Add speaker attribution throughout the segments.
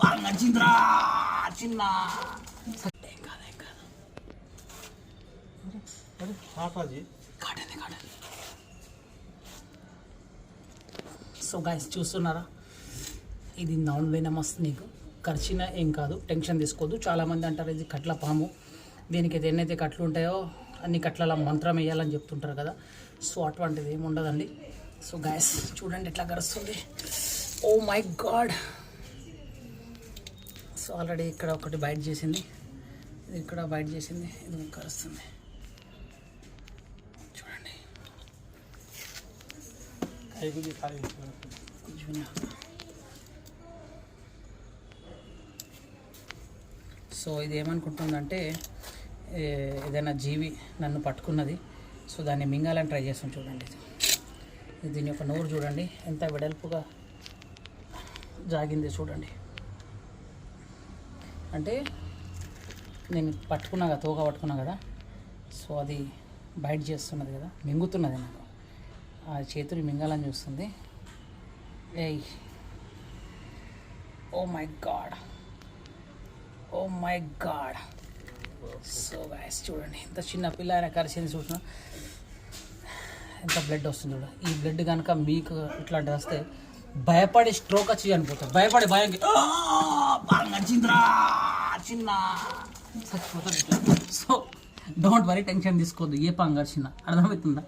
Speaker 1: బాగా నచ్చిందిరా చిన్న so guys చూస్తున్నారా? ఇది నాన్ వెనమస్ నీకు. ఖర్చిన ఏం కాదు టెన్షన్ తీసుకోవద్దు చాలామంది అంటారు ఇది కట్ల పాము. దీనికి అయితే ఎన్నైతే కట్లు ఉంటాయో అన్ని కట్ల మంత్రం వేయాలని చెప్తుంటారు కదా. సో అటువంటిది ఏమి ఉండదండి సో గాయస్ చూడండి ఎట్లా కరుస్తుంది oh my god so already ఇక్కడ ఒకటి బయట చేసింది. ఇది ఇక్కడ బయట చేసింది. ఇది కరుస్తుంది? చూడండి. సో ఇది ఏమనుకుంటుందంటే ఏదైనా జీవి నన్ను పట్టుకున్నది. సో దాన్ని మింగాలని ట్రై చేస్తాం చూడండి. దీని యొక్క నోరు చూడండి. ఎంత వెడల్పుగా జాగింది చూడండి. అంటే నేను పట్టుకున్నా కదా తోక పట్టుకున్నా కదా సో అది బయట చేస్తున్నది కదా మింగుతున్నది నాకు. ఆ చేతులు మింగాలని చూస్తుంది. ఏయ్. ఓ my god. Oh my god. So guys చూడండి ఇంత చిన్న పిల్ల ఆయన కరిచింది చూసిన. ఎంత బ్లడ్ వస్తుంది చూడ. ఈ బ్లడ్ కనుక మీకు ఇట్లాంటిది వస్తే భయపడి స్ట్రోక్ వచ్చి చనిపోతారు భయపడి భయం బాగా చిన్న సో డోంట్ వరీ టెన్షన్ తీసుకోవద్దు. ఏ పాంగ్ అర్థమవుతుందా?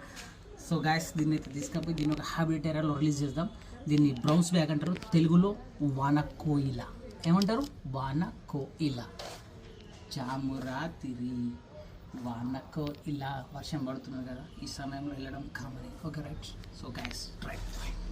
Speaker 1: సో గాయస్ దీన్ని అయితే తీసుకపోయి దీన్ని ఒక హ్యాబిట్ ఏరియాలో రిలీజ్ చేద్దాం. దీన్ని బ్రౌన్స్ బ్యాగ్ అంటారు. తెలుగులో వానకోయిల. ఏమంటారు? వానకోయిల. జామురాతిరి. వానకో ఇలా వర్షం పడుతున్నారు కదా. ఈ సమయంలో వెళ్ళడం కామని. Okay right so guys right